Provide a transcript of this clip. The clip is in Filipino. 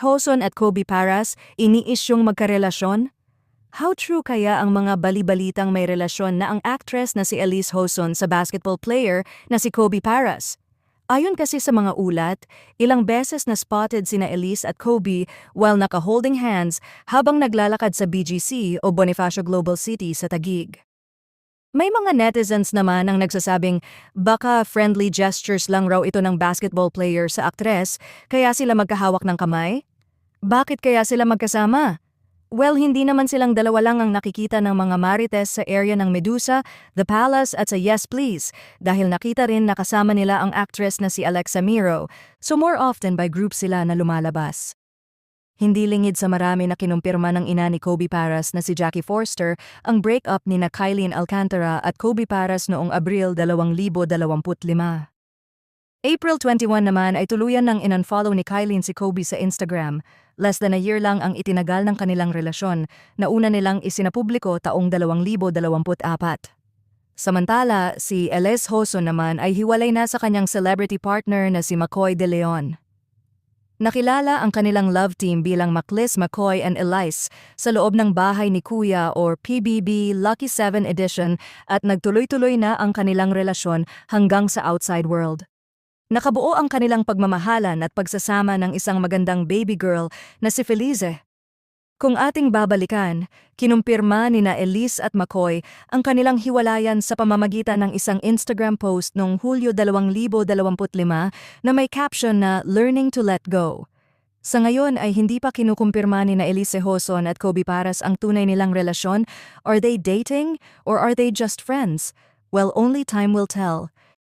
Elise Hoson at Kobe Paras iniisyong magkarelasyon? How true kaya ang mga bali-balitang may relasyon na ang actress na si Elise Hoson sa basketball player na si Kobe Paras? Ayon kasi sa mga ulat, ilang beses na spotted sina Elise at Kobe while naka-holding hands habang naglalakad sa BGC o Bonifacio Global City sa Taguig. May mga netizens naman ang nagsasabing baka friendly gestures lang raw ito ng basketball player sa aktres kaya sila magkahawak ng kamay? Bakit kaya sila magkasama? Well, hindi naman silang dalawa lang ang nakikita ng mga marites sa area ng Medusa, The Palace at sa Yes Please dahil nakita rin nakasama nila ang actress na si Alexa Miro, so more often by group sila na lumalabas. Hindi lingid sa marami na kinumpirma ng ina ni Kobe Paras na si Jackie Forster ang breakup ni na Kylie Alcantara at Kobe Paras noong Abril 2025. April 21 naman ay tuluyan ng in-unfollow ni Kylie si Kobe sa Instagram. Less than a year lang ang itinagal ng kanilang relasyon na una nilang isinapubliko taong 2024. Samantala, si Elise Hoson naman ay hiwalay na sa kanyang celebrity partner na si McCoy De Leon. Nakilala ang kanilang love team bilang Maclis, McCoy and Elise sa loob ng bahay ni Kuya or PBB Lucky 7 Edition at nagtuloy-tuloy na ang kanilang relasyon hanggang sa outside world. Nakabuo ang kanilang pagmamahalan at pagsasama ng isang magandang baby girl na si Felice. Kung ating babalikan, kinumpirma ni na Elise at McCoy ang kanilang hiwalayan sa pamamagitan ng isang Instagram post noong Hulyo 2025 na may caption na Learning to Let Go. Sa ngayon ay hindi pa kinukumpirma ni na Elise Hoson at Kobe Paras ang tunay nilang relasyon. Are they dating or are they just friends? Well, only time will tell.